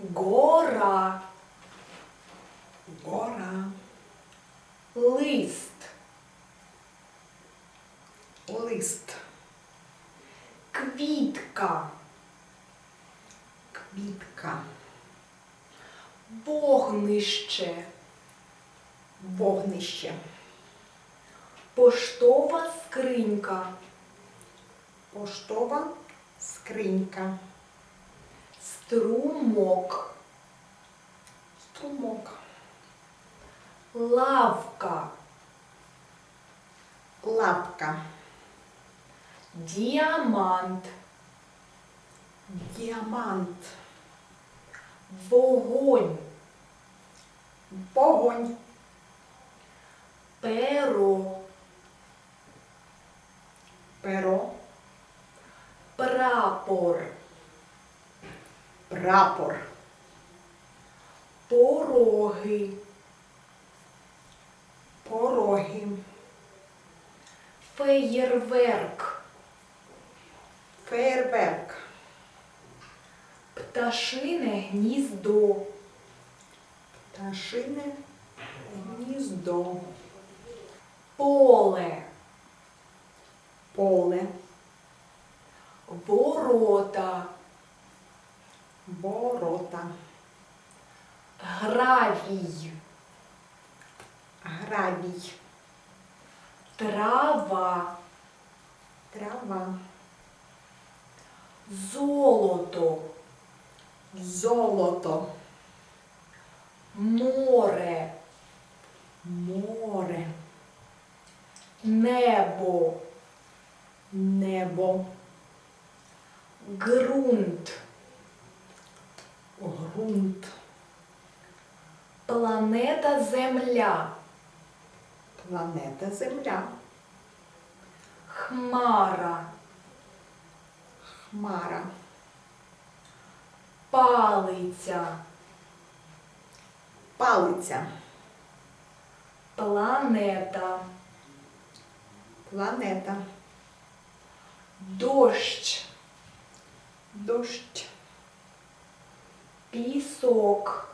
гора, Гора. лист, Лист. квітка, Квітка. вогнище, Вогнище. поштова скринька, Поштова скринька. Струмок, Струмок. лавка, Лапка. діамант, Діамант. вогонь, Вогонь. перо, Перо. прапор, Прапор. пороги, Пороги. феєрверк, Фейерверк. пташине гніздо, Пташине гніздо. поле, Поле. ворота, Ворота. гравій, Грабій. трава, Трава. золото, Золото. море, Море. небо, Небо. ґрунт, Грунт. планета Земля, Планета Земля. хмара, Хмара. палиця, Палиця. планета, Планета. дощ, Дощ. Пісок,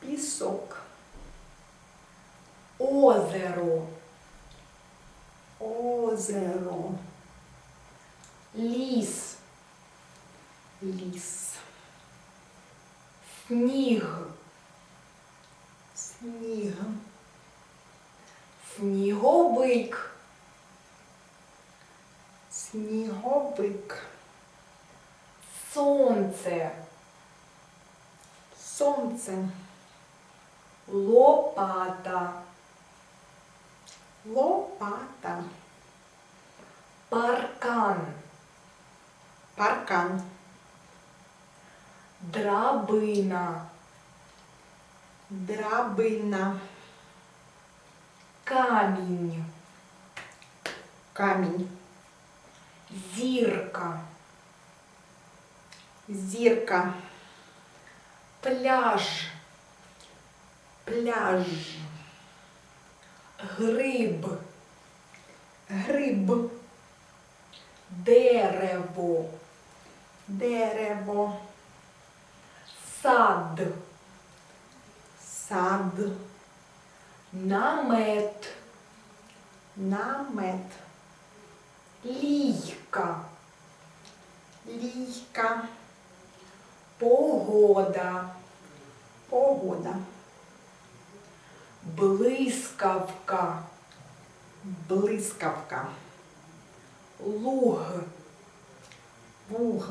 Пісок. озеро, Озеро. ліс, Ліс. сніг, Сніг. сніговик, Сніговик. сонце, Сонце. лопата, Лопата. паркан, Паркан. драбина, Драбина. камінь, Камінь. зірка, Зірка. Пляж, Пляж. гриб, Гриб. дерево, Дерево. сад, Сад. намет, Намет. лійка, Лійка. Погода, Погода. блискавка, Блискавка. луг, Вуг.